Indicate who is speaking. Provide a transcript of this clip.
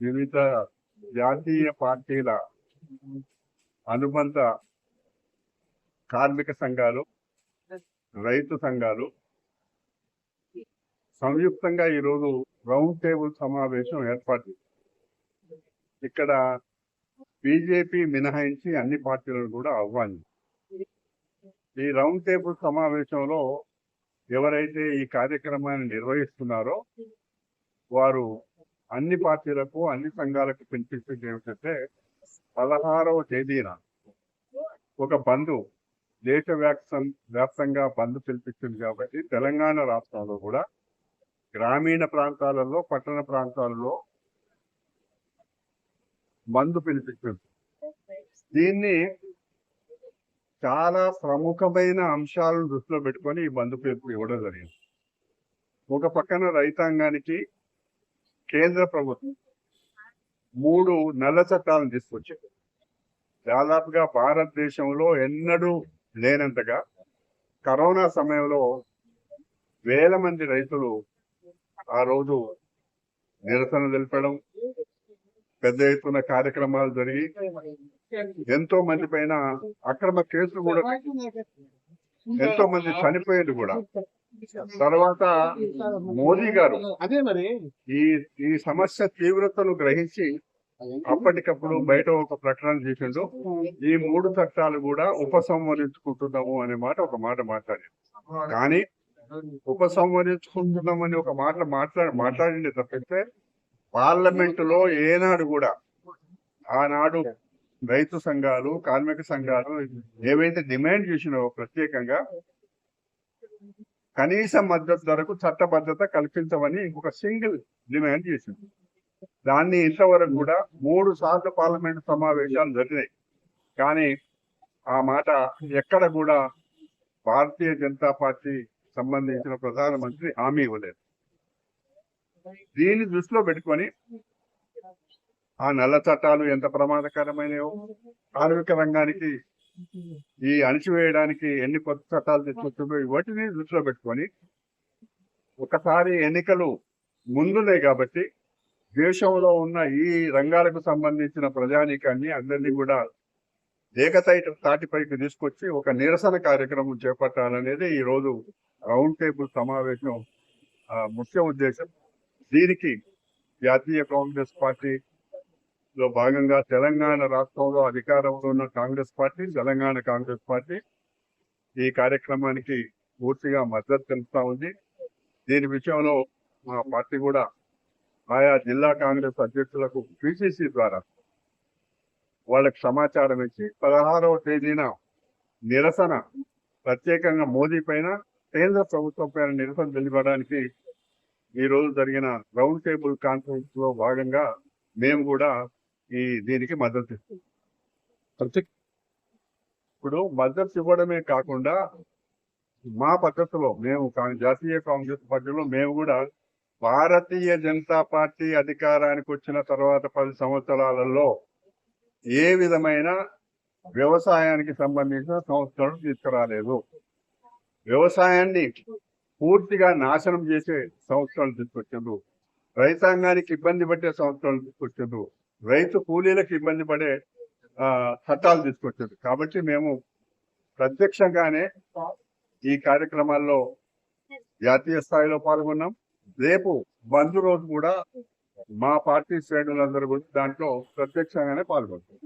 Speaker 1: వివిధ జాతీయ పార్టీల అనుబంధ కార్మిక సంఘాలు రైతు సంఘాలు సంయుక్తంగా ఈరోజు రౌండ్ టేబుల్ సమావేశం ఏర్పాటు ఇక్కడ బీజేపీ మినహాయించి అన్ని పార్టీలను కూడా ఆహ్వానించారు. ఈ రౌండ్ టేబుల్ సమావేశంలో ఎవరైతే ఈ కార్యక్రమాన్ని నిర్వహిస్తున్నారో వారు అన్ని పార్టీలకు అన్ని సంఘాలకు పిలిపించేది ఏమిటంటే పదహారవ తేదీన ఒక బంధు దేశ వ్యాప్తం వ్యాప్తంగా బంద్ పిలిపించింది కాబట్టి తెలంగాణ రాష్ట్రంలో కూడా గ్రామీణ ప్రాంతాలలో పట్టణ ప్రాంతాలలో బంద్ పిలిపించింది. దీన్ని చాలా ప్రముఖమైన అంశాలను దృష్టిలో పెట్టుకొని ఈ బంధు పిలుపు ఇవ్వడం జరిగింది. ఒక పక్కన రైతాంగానికి కేంద్ర ప్రభుత్వం మూడు నల్ల చట్టాలను తీసుకొచ్చింది. దాదాపుగా భారతదేశంలో ఎన్నడూ లేనంతగా కరోనా సమయంలో వేల మంది రైతులు ఆ రోజు నిరసన తెలిపడం పెద్ద ఎత్తున కార్యక్రమాలు జరిగి ఎంతో మంది పైన అక్రమ కేసులు కూడా ఎంతో మంది చనిపోయారు కూడా తర్వాత మోదీ గారు
Speaker 2: అదే మరి.
Speaker 1: ఈ ఈ సమస్య తీవ్రతను గ్రహించి అప్పటికప్పుడు బయట ఒక ప్రకటన చేసిండు. ఈ మూడు చట్టాలు కూడా ఉపసంహరించుకుంటున్నాము అనే మాట ఒక మాట మాట్లాడారు కానీ ఉపసంహరించుకుంటున్నామని ఒక మాట మాట్లాడి మాట్లాడింది తప్పితే పార్లమెంట్లో ఏనాడు కూడా ఆనాడు రైతు సంఘాలు కార్మిక సంఘాలు ఏవైతే డిమాండ్ చేసినో ప్రత్యేకంగా కనీస మద్దతు ధరకు చట్టబద్ధత కల్పించమని ఒక సింగిల్ డిమాండ్ చేసింది. దాన్ని ఇంతవరకు కూడా మూడు సార్లు పార్లమెంట్ సమావేశాలు జరిగినాయి. కానీ ఆ మాట ఎక్కడ కూడా భారతీయ జనతా పార్టీ సంబంధించిన ప్రధానమంత్రి హామీ ఇవ్వలేదు. దీన్ని దృష్టిలో పెట్టుకొని ఆ నల్ల చట్టాలు ఎంత ప్రమాదకరమైనవో కార్మిక రంగానికి ఈ అణిచివేయడానికి ఎన్ని కొత్త చట్టాలు తీసుకొచ్చిందో వాటిని దృష్టిలో పెట్టుకొని ఒకసారి ఎన్నికలు ముందున్నాయి కాబట్టి దేశంలో ఉన్న ఈ రంగాలకు సంబంధించిన ప్రజానీకాన్ని అందరినీ కూడా ఏకతైట తాటిపైకి తీసుకొచ్చి ఒక నిరసన కార్యక్రమం చేపట్టాలనేది ఈ రోజు రౌండ్ టేబుల్ సమావేశం ఆ, ముఖ్య ఉద్దేశం. దీనికి జాతీయ కాంగ్రెస్ పార్టీ లో భాగంగా తెలంగాణ రాష్ట్రంలో అధికారంలో ఉన్న Congress party Telangana Congress party ఈ కార్యక్రమానికి పూర్తిగా మద్దతు తెలుపుతా ఉంది. దీని విషయంలో మా పార్టీ కూడా ఆయా జిల్లా కాంగ్రెస్ అధ్యక్షులకు పిసిసి ద్వారా వాళ్ళకి సమాచారం ఇచ్చి పదహారవ తేదీన నిరసన ప్రత్యేకంగా మోదీ పైన కేంద్ర ప్రభుత్వం పైన నిరసన తెలిపడానికి ఈ రోజు జరిగిన రౌండ్ టేబుల్ కాన్ఫరెన్స్లో భాగంగా మేము కూడా ఈ దీనికి మద్దతు ఇస్తాం.
Speaker 2: ప్రతి
Speaker 1: ఇప్పుడు మద్దతు ఇవ్వడమే కాకుండా మా పద్ధతిలో మేము జాతీయ కాంగ్రెస్ పార్టీలో మేము కూడా భారతీయ జనతా పార్టీ అధికారానికి వచ్చిన తర్వాత పది సంవత్సరాలలో ఏ విధమైన వ్యవసాయానికి సంబంధించిన సంస్థలను తీసుకురాలేదు. వ్యవసాయాన్ని పూర్తిగా నాశనం చేసే సంస్థలను తీసుకొచ్చారు. రైతాంగానికి ఇబ్బంది పడే సంస్థలను తీసుకొచ్చారు. రైతు కూలీలకు ఇబ్బంది పడే చట్టాలు తీసుకొచ్చారు. కాబట్టి మేము ప్రత్యక్షంగానే ఈ కార్యక్రమాల్లో జాతీయ స్థాయిలో పాల్గొన్నాం. రేపు బంద్ రోజు కూడా మా పార్టీ శ్రేణులందరూ కూడా దాంట్లో ప్రత్యక్షంగానే పాల్గొంటారు